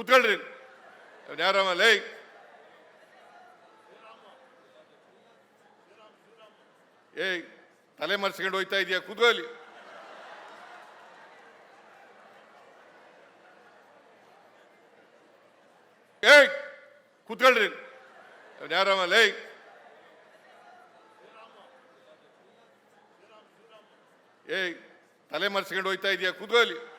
ಕೂತ್ಕೊಳ್ರಿ. ಯಾರಮ್ಮ ಲೈ. ಏಯ್, ತಲೆ ಮರೆಸ್ಕೊಂಡು ಹೋಯ್ತಾ ಇದೀಯಾ? ಕೂತ್ಕೊಳ್ಳಿ ಏಯ್, ಕುತ್ಕೊಳ್ರಿ. ಯಾರಮ್ಮ ಲೈ. ಏಯ್, ತಲೆ ಮರೆಸ್ಕೊಂಡು ಹೋಯ್ತಾ ಇದೆಯಾ? ಕೂತ್ಕೊಳ್ಳಿ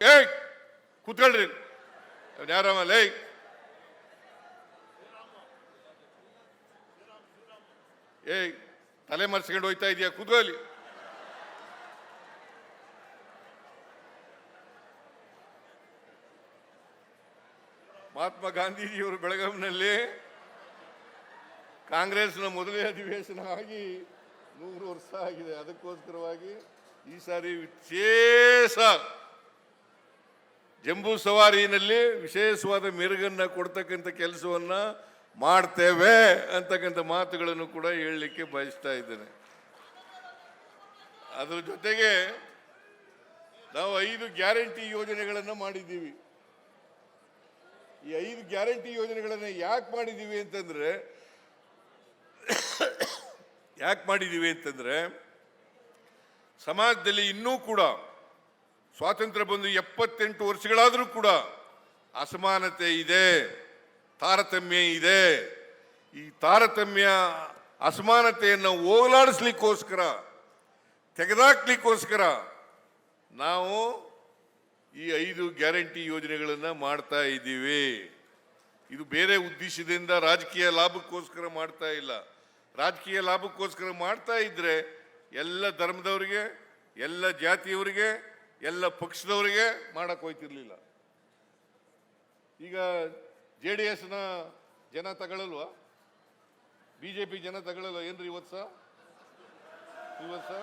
ಏಯ್, ಕೂತ್ಕೊಳ್ರಿ. ಯಾರಮ್ಮ ಲೇಯ್ ಏಯ್, ತಲೆ ಮರೆಸ್ಕೊಂಡು ಹೋಯ್ತಾ ಇದೆಯಾ? ಕೂತ್ಕೊಳ್ಳಿ ಮಹಾತ್ಮ ಗಾಂಧೀಜಿಯವರು ಬೆಳಗಾವಿನಲ್ಲಿ ಕಾಂಗ್ರೆಸ್ನ ಮೊದಲನೇ ಅಧಿವೇಶನ ಆಗಿ ನೂರು ವರ್ಷ ಆಗಿದೆ. ಅದಕ್ಕೋಸ್ಕರವಾಗಿ ಈ ಸಾರಿ ವಿಶೇಷ ಜಂಬೂ ಸವಾರಿನಲ್ಲಿ ವಿಶೇಷವಾದ ಮೆರುಗನ್ನ ಕೊಡ್ತಕ್ಕಂಥ ಕೆಲಸವನ್ನ ಮಾಡ್ತೇವೆ ಅಂತಕ್ಕಂಥ ಮಾತುಗಳನ್ನು ಕೂಡ ಹೇಳಲಿಕ್ಕೆ ಬಯಸ್ತಾ ಇದ್ದೇನೆ. ಅದರ ಜೊತೆಗೆ ನಾವು ಐದು ಗ್ಯಾರಂಟಿ ಯೋಜನೆಗಳನ್ನು ಮಾಡಿದ್ದೀವಿ. ಈ ಐದು ಗ್ಯಾರಂಟಿ ಯೋಜನೆಗಳನ್ನು ಯಾಕೆ ಮಾಡಿದ್ದೀವಿ ಅಂತಂದರೆ, ಯಾಕೆ ಮಾಡಿದ್ದೀವಿ ಅಂತಂದರೆ, ಸಮಾಜದಲ್ಲಿ ಇನ್ನೂ ಕೂಡ ಸ್ವಾತಂತ್ರ್ಯ ಬಂದು ಎಪ್ಪತ್ತೆಂಟು ವರ್ಷಗಳಾದರೂ ಕೂಡ ಅಸಮಾನತೆ ಇದೆ, ತಾರತಮ್ಯ ಇದೆ. ಈ ತಾರತಮ್ಯ, ಅಸಮಾನತೆಯನ್ನು ಹೋಗಲಾಡಿಸ್ಲಿಕ್ಕೋಸ್ಕರ, ತೆಗೆದಾಕ್ಲಿಕ್ಕೋಸ್ಕರ ನಾವು ಈ ಐದು ಗ್ಯಾರಂಟಿ ಯೋಜನೆಗಳನ್ನು ಮಾಡ್ತಾ ಇದ್ದೀವಿ. ಇದು ಬೇರೆ ಉದ್ದೇಶದಿಂದ ರಾಜಕೀಯ ಲಾಭಕ್ಕೋಸ್ಕರ ಮಾಡ್ತಾ ಇಲ್ಲ. ರಾಜಕೀಯ ಲಾಭಕ್ಕೋಸ್ಕರ ಮಾಡ್ತಾ ಇದ್ರೆ ಎಲ್ಲ ಧರ್ಮದವರಿಗೆ, ಎಲ್ಲ ಜಾತಿಯವರಿಗೆ ಎಲ್ಲ ಪಕ್ಷದವರಿಗೆ ಮಾಡಕ್ ಹೋಯ್ತಿರ್ಲಿಲ್ಲ. ಈಗ ಜೆ ಡಿ ಎಸ್ನ ಜನ ತಗೊಳ್ಳಲ್ವಾ ಬಿ ಜೆ ಪಿ ಜನ ತಗೊಳ್ಳಲ್ವ ಏನ್ರಿ ಇವತ್ತು ಸಹ ಇವತ್ತು ಸಹ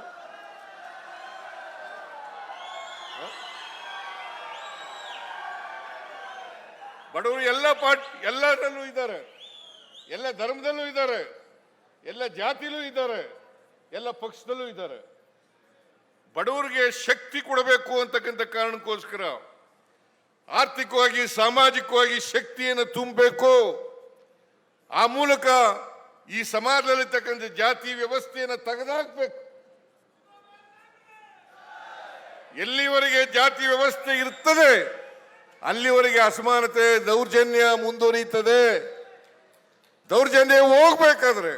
ಬಡವರು ಎಲ್ಲ ಪಾರ್ಟಿ, ಎಲ್ಲರಲ್ಲೂ ಇದ್ದಾರೆ. ಎಲ್ಲ ಧರ್ಮದಲ್ಲೂ ಇದ್ದಾರೆ. ಎಲ್ಲ ಜಾತಿಲೂ ಇದ್ದಾರೆ. ಎಲ್ಲ ಪಕ್ಷದಲ್ಲೂ ಇದ್ದಾರೆ. ಬಡವರಿಗೆ ಶಕ್ತಿ ಕೊಡಬೇಕು ಅಂತಕ್ಕಂಥ ಕಾರಣಕ್ಕೋಸ್ಕರ ಆರ್ಥಿಕವಾಗಿ, ಸಾಮಾಜಿಕವಾಗಿ ಶಕ್ತಿಯನ್ನು ತುಂಬಬೇಕು. ಆ ಮೂಲಕ ಈ ಸಮಾಜದಲ್ಲಿರ್ತಕ್ಕಂಥ ಜಾತಿ ವ್ಯವಸ್ಥೆಯನ್ನು ತೆಗೆದಾಕ್ಬೇಕು. ಎಲ್ಲಿವರೆಗೆ ಜಾತಿ ವ್ಯವಸ್ಥೆ ಇರ್ತದೆ, ಅಲ್ಲಿವರೆಗೆ ಅಸಮಾನತೆ, ದೌರ್ಜನ್ಯ ಮುಂದುವರಿಯುತ್ತದೆ. ದೌರ್ಜನ್ಯ ಹೋಗ್ಬೇಕಾದ್ರೆ,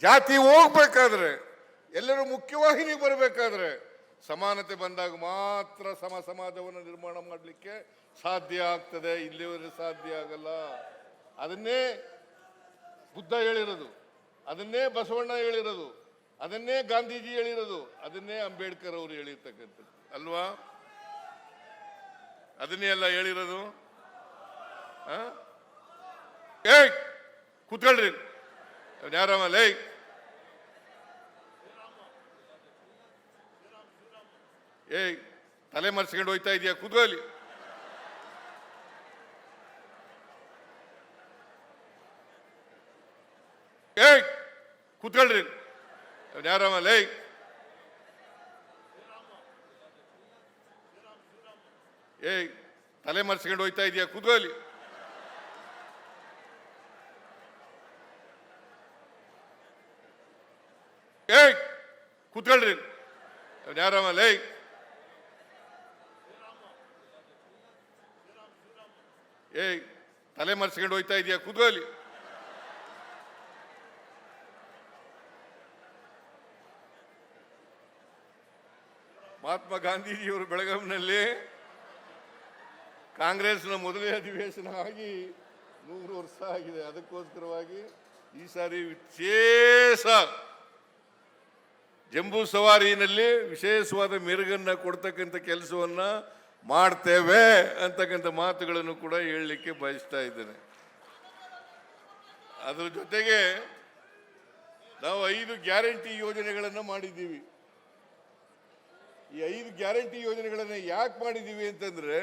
ಜಾತಿ ಹೋಗ್ಬೇಕಾದ್ರೆ, ಎಲ್ಲರೂ ಮುಖ್ಯವಾಹಿನಿಗೆ ಬರಬೇಕಾದ್ರೆ ಸಮಾನತೆ ಬಂದಾಗ ಮಾತ್ರ ಸಮ ಸಮಾಜವನ್ನು ನಿರ್ಮಾಣ ಮಾಡಲಿಕ್ಕೆ ಸಾಧ್ಯ ಆಗ್ತದೆ. ಇಲ್ಲಿವರೆಗೆ ಸಾಧ್ಯ ಆಗಲ್ಲ. ಅದನ್ನೇ ಬುದ್ಧ ಹೇಳಿರೋದು. ಅದನ್ನೇ ಬಸವಣ್ಣ ಹೇಳಿರೋದು. ಅದನ್ನೇ ಗಾಂಧೀಜಿ ಹೇಳಿರೋದು. ಅದನ್ನೇ ಅಂಬೇಡ್ಕರ್ ಅವರು ಹೇಳಿರ್ತಕ್ಕಂಥದ್ದು. ಅಲ್ವಾ? ಅದನ್ನೇ ಎಲ್ಲ ಹೇಳಿರೋದು? ಏಯ್, ಕೂತ್ಕೊಳ್ರಿ. ಯಾರಮ್ಮ? ಲೈ ಏಯ್, ತಲೆ ಮರೆಸ್ಕೊಂಡು ಹೋಯ್ತಾ ಇದೆಯಾ? ಕೂತ್ಕೊಳ್ಳಿ ಏಯ್, ಕೂತ್ಕೊಳ್ರಿ. ಯಾರಮ್ಮ ಏಯ್ ಏಯ್, ತಲೆ ಮರೆಸ್ಕೊಂಡು ಹೋಯ್ತಾ ಇದೆಯಾ? ಕೂತ್ಕೊಳ್ಳಿ ಏಯ್, ಕೂತ್ಕೊಳ್ರಿ. ಯಾರಮ್ಮ ಲೈ. ಏಯ್, ತಲೆ ಮರೆಸ್ಕೊಂಡು ಹೋಯ್ತಾ ಇದೆಯಾ? ಕುದುಗಲಿ ಮಹಾತ್ಮ ಗಾಂಧೀಜಿಯವರು ಬೆಳಗಾವಿನಲ್ಲಿ ಕಾಂಗ್ರೆಸ್ನ ಮೊದಲೇ ಅಧಿವೇಶನ ಆಗಿ ನೂರು ವರ್ಷ ಆಗಿದೆ. ಅದಕ್ಕೋಸ್ಕರವಾಗಿ ಈ ಸಾರಿ ವಿಶೇಷ ಜಂಬೂ ಸವಾರಿನಲ್ಲಿ ವಿಶೇಷವಾದ ಮೆರುಗನ್ನು ಕೊಡ್ತಕ್ಕಂಥ ಕೆಲಸವನ್ನ ಮಾಡ್ತೇವೆ ಅಂತಕ್ಕಂಥ ಮಾತುಗಳನ್ನು ಕೂಡ ಹೇಳಲಿಕ್ಕೆ ಬಯಸ್ತಾ ಇದ್ದೇನೆ. ಅದರ ಜೊತೆಗೆ ನಾವು ಐದು ಗ್ಯಾರಂಟಿ ಯೋಜನೆಗಳನ್ನು ಮಾಡಿದ್ದೀವಿ. ಈ ಐದು ಗ್ಯಾರಂಟಿ ಯೋಜನೆಗಳನ್ನು ಯಾಕೆ ಮಾಡಿದ್ದೀವಿ ಅಂತಂದರೆ,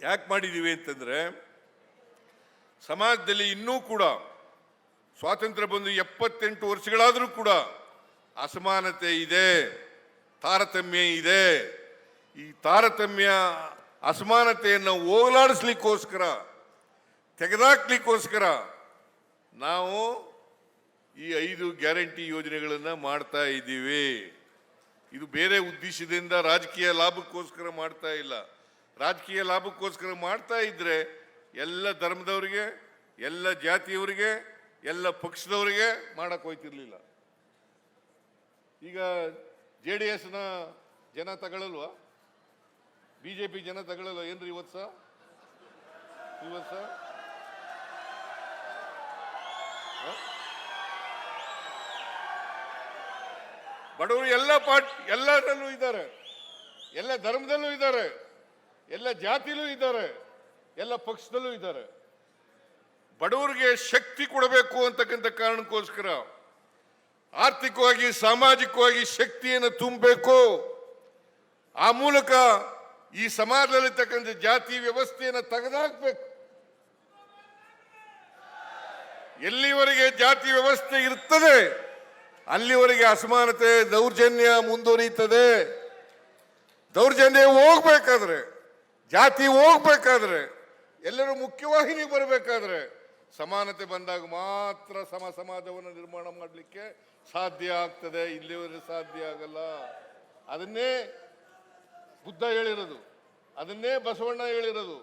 ಯಾಕೆ ಮಾಡಿದ್ದೀವಿ ಅಂತಂದರೆ, ಸಮಾಜದಲ್ಲಿ ಇನ್ನೂ ಕೂಡ ಸ್ವಾತಂತ್ರ್ಯ ಬಂದು ಎಪ್ಪತ್ತೆಂಟು ವರ್ಷಗಳಾದರೂ ಕೂಡ ಅಸಮಾನತೆ ಇದೆ. ತಾರತಮ್ಯ ಇದೆ. ಈ ತಾರತಮ್ಯ ಅಸಮಾನತೆಯನ್ನು ಹೋಗಲಾಡಿಸ್ಲಿಕ್ಕೋಸ್ಕರ, ತೆಗೆದಾಕ್ಲಿಕ್ಕೋಸ್ಕರ ನಾವು ಈ ಐದು ಗ್ಯಾರಂಟಿ ಯೋಜನೆಗಳನ್ನು ಮಾಡ್ತಾ ಇದ್ದೀವಿ. ಇದು ಬೇರೆ ಉದ್ದೇಶದಿಂದ ರಾಜಕೀಯ ಲಾಭಕ್ಕೋಸ್ಕರ ಮಾಡ್ತಾ ಇಲ್ಲ. ರಾಜಕೀಯ ಲಾಭಕ್ಕೋಸ್ಕರ ಮಾಡ್ತಾ ಇದ್ರೆ ಎಲ್ಲ ಧರ್ಮದವರಿಗೆ, ಎಲ್ಲ ಜಾತಿಯವರಿಗೆ, ಎಲ್ಲ ಪಕ್ಷದವರಿಗೆ ಮಾಡಕ್ ಹೋಯ್ತಿರ್ಲಿಲ್ಲ. ಈಗ ಜೆ ಡಿ ಎಸ್ನ ಜನ ತಗೊಳ್ಳಲ್ವಾ ಬಿ ಜೆ ಪಿ ಜನ ತಗೊಳ್ಳಲ್ವ ಏನ್ರಿ ಇವತ್ತು ಸಹ ಇವತ್ತು ಸಹ ಬಡವರು ಎಲ್ಲ ಪಾಟ್ ಎಲ್ಲರಲ್ಲೂ ಇದ್ದಾರೆ. ಎಲ್ಲ ಧರ್ಮದಲ್ಲೂ ಇದ್ದಾರೆ. ಎಲ್ಲ ಜಾತಿಲೂ ಇದ್ದಾರೆ. ಎಲ್ಲ ಪಕ್ಷದಲ್ಲೂ ಇದ್ದಾರೆ. ಬಡವರಿಗೆ ಶಕ್ತಿ ಕೊಡಬೇಕು ಅಂತಕ್ಕಂಥ ಕಾರಣಕ್ಕೋಸ್ಕರ ಆರ್ಥಿಕವಾಗಿ, ಸಾಮಾಜಿಕವಾಗಿ ಶಕ್ತಿಯನ್ನು ತುಂಬಬೇಕು. ಆ ಮೂಲಕ ಈ ಸಮಾಜದಲ್ಲಿರ್ತಕ್ಕಂಥ ಜಾತಿ ವ್ಯವಸ್ಥೆಯನ್ನು ತೆಗೆದಾಕ್ಬೇಕು. ಎಲ್ಲಿವರೆಗೆ ಜಾತಿ ವ್ಯವಸ್ಥೆ ಇರ್ತದೆ, ಅಲ್ಲಿವರೆಗೆ ಅಸಮಾನತೆ, ದೌರ್ಜನ್ಯ ಮುಂದುವರಿಯುತ್ತದೆ. ದೌರ್ಜನ್ಯ ಹೋಗ್ಬೇಕಾದ್ರೆ, ಜಾತಿ ಹೋಗ್ಬೇಕಾದ್ರೆ, ಎಲ್ಲರೂ ಮುಖ್ಯವಾಹಿನಿಗೆ ಬರಬೇಕಾದ್ರೆ, ಸಮಾನತೆ ಬಂದಾಗ ಮಾತ್ರ ಸಮ ಸಮಾಜವನ್ನು ನಿರ್ಮಾಣ ಮಾಡಲಿಕ್ಕೆ ಸಾಧ್ಯ ಆಗ್ತದೆ ಇಲ್ಲಿವರೆಗೆ ಸಾಧ್ಯ ಆಗಲ್ಲ. ಅದನ್ನೇ ಬುದ್ಧ ಹೇಳಿರೋದು. ಅದನ್ನೇ ಬಸವಣ್ಣ ಹೇಳಿರೋದು.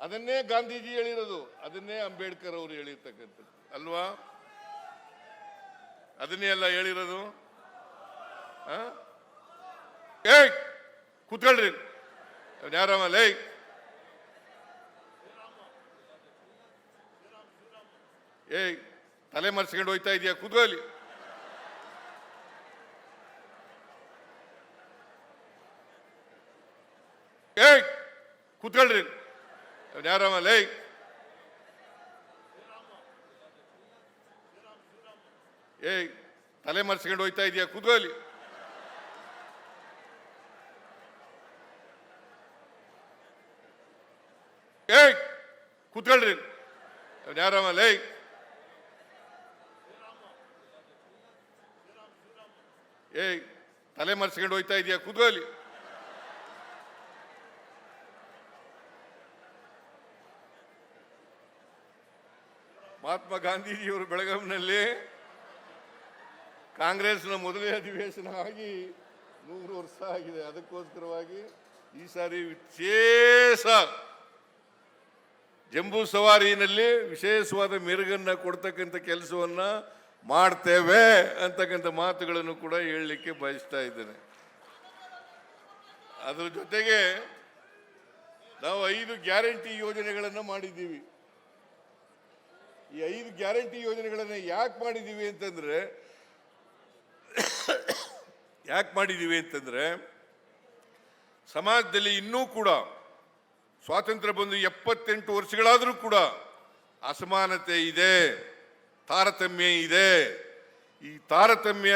ಅದನ್ನೇ ಗಾಂಧೀಜಿ ಹೇಳಿರೋದು. ಅದನ್ನೇ ಅಂಬೇಡ್ಕರ್ ಅವರು ಹೇಳಿರ್ತಕ್ಕಂಥದ್ದು. ಅಲ್ವಾ? ಅದನ್ನೇ ಎಲ್ಲ ಹೇಳಿರೋದು? ಏಯ್, ಕೂತ್ಕೊಳ್ರಿ. ಯಾರಮ್ಮ ಲೇ. ಏಯ್, ತಲೆ ಮರ್ಸ್ಕೊಂಡು ಹೋಯ್ತಾ ಇದೆಯಾ? ಕೂತ್ಕೊಳ್ಳಿ ಏಯ್, ಕೂತ್ಕೊಳ್ರಿ. ಯಾರಮ್ಮ ಲೇಯ್ ಏ ತಲೆ ಮರೆಸ್ಕೊಂಡು ಹೋಯ್ತಾ ಇದೀಯಾ? ಕೂತ್ಕೊಳ್ಳಿ ಏಯ್, ಕೂತ್ಕೊಳ್ರಿ. ಯಾರಮ್ಮ ಲೇಯ್ ಏಯ್, ತಲೆ ಮರೆಸ್ಕೊಂಡು ಹೋಯ್ತಾ ಇದೆಯಾ? ಕೂತ್ಕೊಳ್ಳಿ ಮಹಾತ್ಮ ಗಾಂಧೀಜಿಯವರು ಬೆಳಗಾವಿನಲ್ಲಿ ಕಾಂಗ್ರೆಸ್ನ ಮೊದಲೇ ಅಧಿವೇಶನ ಆಗಿ ನೂರು ವರ್ಷ ಆಗಿದೆ. ಅದಕ್ಕೋಸ್ಕರವಾಗಿ ಈ ಸಾರಿ ವಿಶೇಷ ಜಂಬೂ ಸವಾರಿನಲ್ಲಿ ವಿಶೇಷವಾದ ಮೆರುಗನ್ನು ಕೊಡ್ತಕ್ಕಂಥ ಕೆಲಸವನ್ನ ಮಾಡ್ತೇವೆ ಅಂತಕ್ಕಂಥ ಮಾತುಗಳನ್ನು ಕೂಡ ಹೇಳಲಿಕ್ಕೆ ಬಯಸ್ತಾ ಇದ್ದೇನೆ. ಅದರ ಜೊತೆಗೆ ನಾವು ಐದು ಗ್ಯಾರಂಟಿ ಯೋಜನೆಗಳನ್ನು ಮಾಡಿದ್ದೀವಿ. ಈ ಐದು ಗ್ಯಾರಂಟಿ ಯೋಜನೆಗಳನ್ನು ಯಾಕೆ ಮಾಡಿದ್ದೀವಿ ಅಂತಂದರೆ, ಯಾಕೆ ಮಾಡಿದ್ದೀವಿ ಅಂತಂದರೆ, ಸಮಾಜದಲ್ಲಿ ಇನ್ನೂ ಕೂಡ ಸ್ವಾತಂತ್ರ್ಯ ಬಂದು ಎಪ್ಪತ್ತೆಂಟು ವರ್ಷಗಳಾದರೂ ಕೂಡ ಅಸಮಾನತೆ ಇದೆ, ತಾರತಮ್ಯ ಇದೆ. ಈ ತಾರತಮ್ಯ,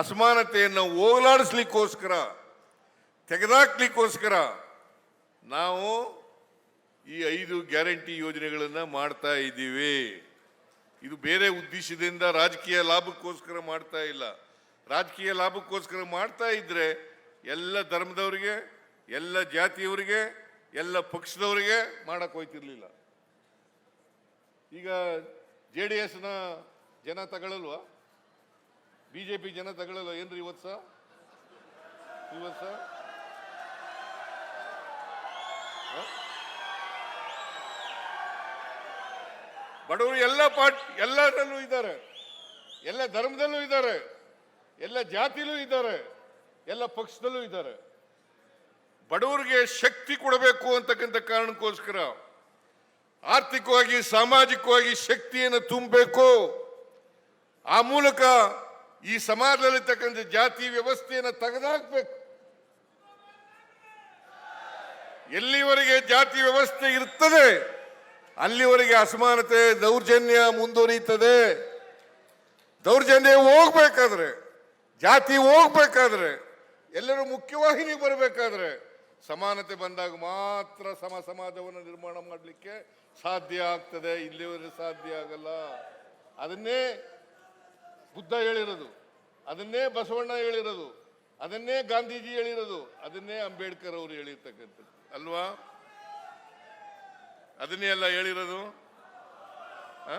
ಅಸಮಾನತೆಯನ್ನು ಹೋಗಲಾಡಿಸ್ಲಿಕ್ಕೋಸ್ಕರ, ತೆಗೆದಾಕ್ಲಿಕ್ಕೋಸ್ಕರ ನಾವು ಈ ಐದು ಗ್ಯಾರಂಟಿ ಯೋಜನೆಗಳನ್ನು ಮಾಡ್ತಾ ಇದ್ದೀವಿ. ಇದು ಬೇರೆ ಉದ್ದೇಶದಿಂದ ರಾಜಕೀಯ ಲಾಭಕ್ಕೋಸ್ಕರ ಮಾಡ್ತಾ ಇಲ್ಲ. ರಾಜಕೀಯ ಲಾಭಕ್ಕೋಸ್ಕರ ಮಾಡ್ತಾ ಇದ್ರೆ ಎಲ್ಲ ಧರ್ಮದವರಿಗೆ, ಎಲ್ಲ ಜಾತಿಯವರಿಗೆ, ಎಲ್ಲ ಪಕ್ಷದವರಿಗೆ ಮಾಡಕ್ ಹೋಯ್ತಿರ್ಲಿಲ್ಲ. ಈಗ ಜೆ ಡಿ ಎಸ್ನ ಜನ ತಗೊಳ್ಳಲ್ವಾ ಬಿ ಜೆ ಪಿ ಜನ ತಗೊಳ್ಳಲ್ವ ಏನ್ರಿ ಇವತ್ತು ಸಹ ಇವತ್ತು ಸಹ ಬಡವರು ಎಲ್ಲ ಪಾರ್ಟ್, ಎಲ್ಲರಲ್ಲೂ ಇದ್ದಾರೆ. ಎಲ್ಲ ಧರ್ಮದಲ್ಲೂ ಇದ್ದಾರೆ. ಎಲ್ಲ ಜಾತಿಲೂ ಇದ್ದಾರೆ. ಎಲ್ಲ ಪಕ್ಷದಲ್ಲೂ ಇದ್ದಾರೆ. ಬಡವರಿಗೆ ಶಕ್ತಿ ಕೊಡಬೇಕು ಅಂತಕ್ಕಂಥ ಕಾರಣಕ್ಕೋಸ್ಕರ ಆರ್ಥಿಕವಾಗಿ, ಸಾಮಾಜಿಕವಾಗಿ ಶಕ್ತಿಯನ್ನು ತುಂಬಬೇಕು. ಆ ಮೂಲಕ ಈ ಸಮಾಜದಲ್ಲಿರ್ತಕ್ಕಂಥ ಜಾತಿ ವ್ಯವಸ್ಥೆಯನ್ನು ತೆಗೆದುಹಾಕ್ಬೇಕು ಎಲ್ಲಿವರೆಗೆ ಜಾತಿ ವ್ಯವಸ್ಥೆ ಇರ್ತದೆ ಅಲ್ಲಿವರೆಗೆ ಅಸಮಾನತೆ, ದೌರ್ಜನ್ಯ ಮುಂದುವರಿಯುತ್ತದೆ. ದೌರ್ಜನ್ಯ ಹೋಗ್ಬೇಕಾದ್ರೆ, ಜಾತಿ ಹೋಗ್ಬೇಕಾದ್ರೆ, ಎಲ್ಲರೂ ಮುಖ್ಯವಾಹಿನಿಗೆ ಬರಬೇಕಾದ್ರೆ ಸಮಾನತೆ ಬಂದಾಗ ಮಾತ್ರ ಸಮ ಸಮಾಜವನ್ನು ನಿರ್ಮಾಣ ಮಾಡಲಿಕ್ಕೆ ಸಾಧ್ಯ ಆಗ್ತದೆ. ಇಲ್ಲಿವರೆಗೆ ಸಾಧ್ಯ ಆಗಲ್ಲ. ಅದನ್ನೇ ಬುದ್ಧ ಹೇಳಿರೋದು. ಅದನ್ನೇ ಬಸವಣ್ಣ ಹೇಳಿರೋದು. ಅದನ್ನೇ ಗಾಂಧೀಜಿ ಹೇಳಿರೋದು. ಅದನ್ನೇ ಅಂಬೇಡ್ಕರ್ ಅವರು ಹೇಳಿರ್ತಕ್ಕಂಥದ್ದು. ಅಲ್ವಾ? ಅದನ್ನೇ ಎಲ್ಲ ಹೇಳಿರೋದು ಆ?